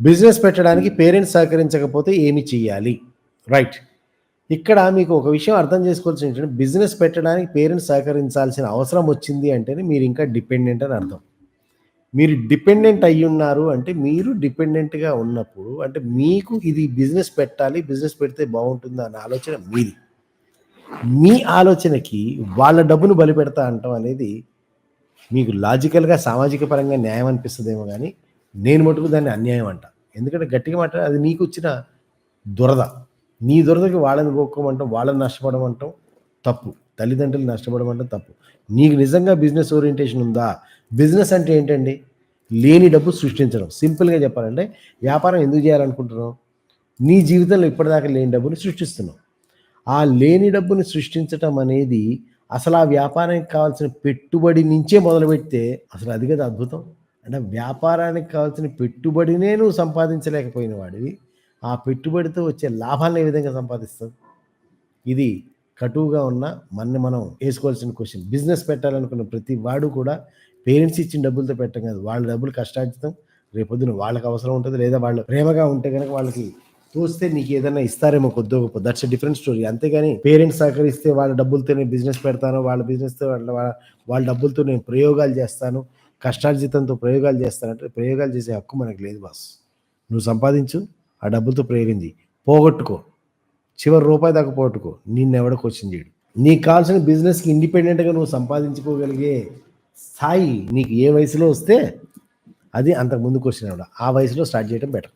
Business పెట్టడానికి parents సహకరించకపోతే ఏమి చెయ్యాలి? రైట్. ఇక్కడ మీకు ఒక విషయం అర్థం చేసుకోవాల్సిన ఏంటంటే బిజినెస్ పెట్టడానికి పేరెంట్స్ సహకరించాల్సిన అవసరం వచ్చింది అంటేనే మీరు ఇంకా డిపెండెంట్ అని అర్థం. మీరు డిపెండెంట్ అయి ఉన్నారు అంటే మీరు డిపెండెంట్గా ఉన్నప్పుడు అంటే మీకు ఇది బిజినెస్ పెట్టాలి బిజినెస్ పెడితే బాగుంటుంది అన్న ఆలోచన మీది. మీ ఆలోచనకి వాళ్ళ డబ్బును బలి పెడతా అంటాం అనేది మీకు లాజికల్గా సామాజిక పరంగా న్యాయం అనిపిస్తుందేమో కానీ నేను మటుకు దాన్ని అన్యాయం అంట. ఎందుకంటే గట్టిగా మాట అది నీకు వచ్చిన దురద. నీ దురదకి వాళ్ళని పోక్కోమంటాం వాళ్ళని నష్టపడమంటాం తప్పు. తల్లిదండ్రులు నష్టపడమంటాం తప్పు. నీకు నిజంగా బిజినెస్ ఓరియంటేషన్ ఉందా? బిజినెస్ అంటే ఏంటండి? లేని డబ్బు సృష్టించడం. సింపుల్గా చెప్పాలంటే వ్యాపారం ఎందుకు చేయాలనుకుంటున్నావు? నీ జీవితంలో ఇప్పటిదాకా లేని డబ్బుని సృష్టిస్తున్నావు. ఆ లేని డబ్బుని సృష్టించటం అనేది అసలు ఆ వ్యాపారానికి కావాల్సిన పెట్టుబడి నుంచే మొదలుపెడితే అసలు అది కదా అద్భుతం. అంటే వ్యాపారానికి కావాల్సిన పెట్టుబడినే నువ్వు సంపాదించలేకపోయిన వాడివి ఆ పెట్టుబడితో వచ్చే లాభాలను ఏ విధంగా సంపాదిస్తావు? ఇది కటువుగా ఉన్న మన మనం వేసుకోవాల్సిన క్వశ్చన్. బిజినెస్ పెట్టాలనుకున్న ప్రతి వాడు కూడా పేరెంట్స్ ఇచ్చిన డబ్బులతో పెట్టం కాదు. వాళ్ళ డబ్బులు కష్టార్జితం. రేపొద్దున వాళ్ళకి అవసరం ఉంటుంది లేదా వాళ్ళు ప్రేమగా ఉంటే కనుక వాళ్ళకి చూస్తే నీకు ఏదైనా ఇస్తారేమో కొద్దో గొప్ప. దట్స్ డిఫరెంట్ స్టోరీ అంతేగాని పేరెంట్స్ సహకరిస్తే వాళ్ళ డబ్బులతో నేను బిజినెస్ పెడతాను వాళ్ళ బిజినెస్తో వాళ్ళ వాళ్ళ- వాళ్ళ డబ్బులతో నేను ప్రయోగాలు చేస్తాను కష్టార్జితంతో ప్రయోగాలు చేస్తానంటే ప్రయోగాలు చేసే హక్కు మనకు లేదు బాస్. నువ్వు సంపాదించు ఆ డబ్బులతో ప్రయోగించి పోగొట్టుకో. చివరి రూపాయి దాకా పోగొట్టుకో. నిన్నెవడకు వచ్చింది చేయడు. నీకు కావాల్సిన బిజినెస్కి ఇండిపెండెంట్గా నువ్వు సంపాదించుకోగలిగే స్థాయి నీకు ఏ వయసులో వస్తే అది అంతకు ముందుకు వచ్చిన ఆ వయసులో స్టార్ట్ చేయడం బెటర్.